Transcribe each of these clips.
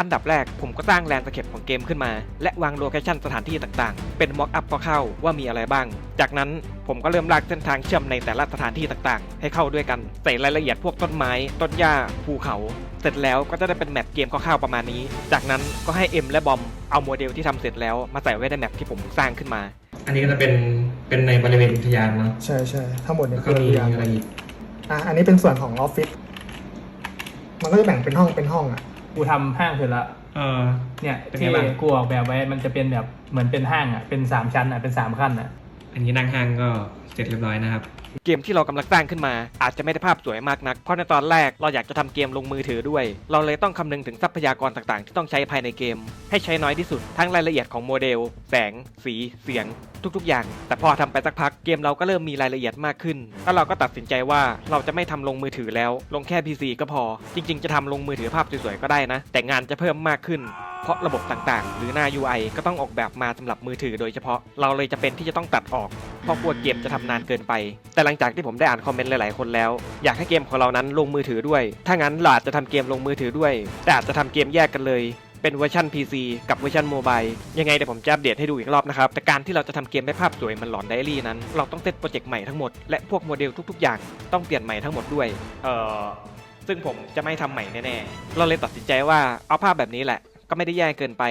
อันดับแรกผมก็สร้างแลนด์สเคปของเกมขึ้นมา และวางโลเคชั่นสถานที่ต่างๆ เป็นม็อกอัพคร่าวๆว่ามีอะไรบ้าง จากนั้นผมก็เริ่มลากเส้นทางเชื่อมในแต่ละสถานที่ต่างๆ ให้เข้าด้วยกัน ใส่รายละเอียดพวกต้นไม้ ต้นหญ้า ภูเขา เสร็จแล้วก็จะได้เป็นแมปเกมคร่าวๆประมาณนี้ จากนั้นก็ให้เอ็มและบอมเอาโมเดลที่ทำเสร็จแล้วมาใส่ไว้ในแมปที่ผมสร้างขึ้นมา อันนี้ก็จะเป็นเป็นในบริเวณอุทยานเนาะใช่ใช่ทั้งหมดเนี่แล้ยวก็คือมียานอะไรอีกอะอันนี้เป็นส่วนของออฟฟิศมันก็จะแบ่งเป็นห้องเป็นห้องอะ กูทำห้างเสร็จละเออ เนี่ยเป็นไงที่บ้าง กูออกแบบไว้มันจะเป็นแบบเหมือนเป็นห้างอะเป็นสามชั้นอะเป็นสามขั้นอะ อันนี้นั่งห้างก็เสร็จเรียบร้อยนะครับ เกมที่เรากำลังสร้างขึ้นมา อาจจะไม่ได้ภาพสวยมากนัก เพราะในตอนแรกเราอยากจะทำเกมลงมือถือด้วย เราเลยต้องคำนึงถึงทรัพยากรต่างๆ ที่ต้องใช้ภายในเกม ให้ใช้น้อยที่สุด ทั้งรายละเอียดของโมเดล แสง สี เสียง ทุกๆ อย่าง แต่พอทำไปสักพักเกมเราก็เริ่มมีรายละเอียดมากขึ้นแล้วเราก็ตัดสินใจว่าเราจะไม่ทำลงมือถือแล้ว ลงแค่ PC ก็พอ จริง ๆ จะทำลงมือถือภาพสวยๆก็ได้นะ แต่งานจะเพิ่มมากขึ้นาะระบบต่างๆ หรือหน้า UI ก็ต้องออกแบบมาสำหรับมือถือโดยเฉพาะ เราเลยจะเป็นที่จะต้องตัดออก เพราะกลัวเกมจะทำนานเกินไป แต่หลังจากที่ผมได้อ่านคอมเมนต์หลายๆคนแล้ว อยากให้เกมของเรานั้นลงมือถือด้วย ถ้างั้นเราอาจจะทำเกมลงมือถือด้วย แต่อาจจะทำเกมแยกกันเลยเป็นเวอร์ชัน PC กับเวอร์ชันโมบายยังไงเดี๋ยวผมจะอัปเดตให้ดูอีกรอบนะครับ แต่การที่เราจะทำเกมให้ภาพสวยมันหลอนไดอารี่นั้น เราต้องเซตโปรเจกต์ใหม่ทั้งหมด และพวกโมเดลทุก ๆ อย่างต้องเปลี่ยนใหม่ทั้งหมดด้วย เออซึ่งผมจะไม่ทำใหม่แน่ๆ เราเลยตัดสินใจว่าเอาภาพแบบนี้แหละ ก็ไม่ได้แย่เกินไป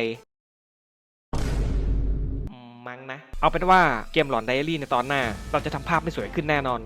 มมั้งนะ เอาเป็นว่าเกมหลอนไดอารี่ในตอนหน้า เราจะทำภาพไม่สวยขึ้นแน่นอน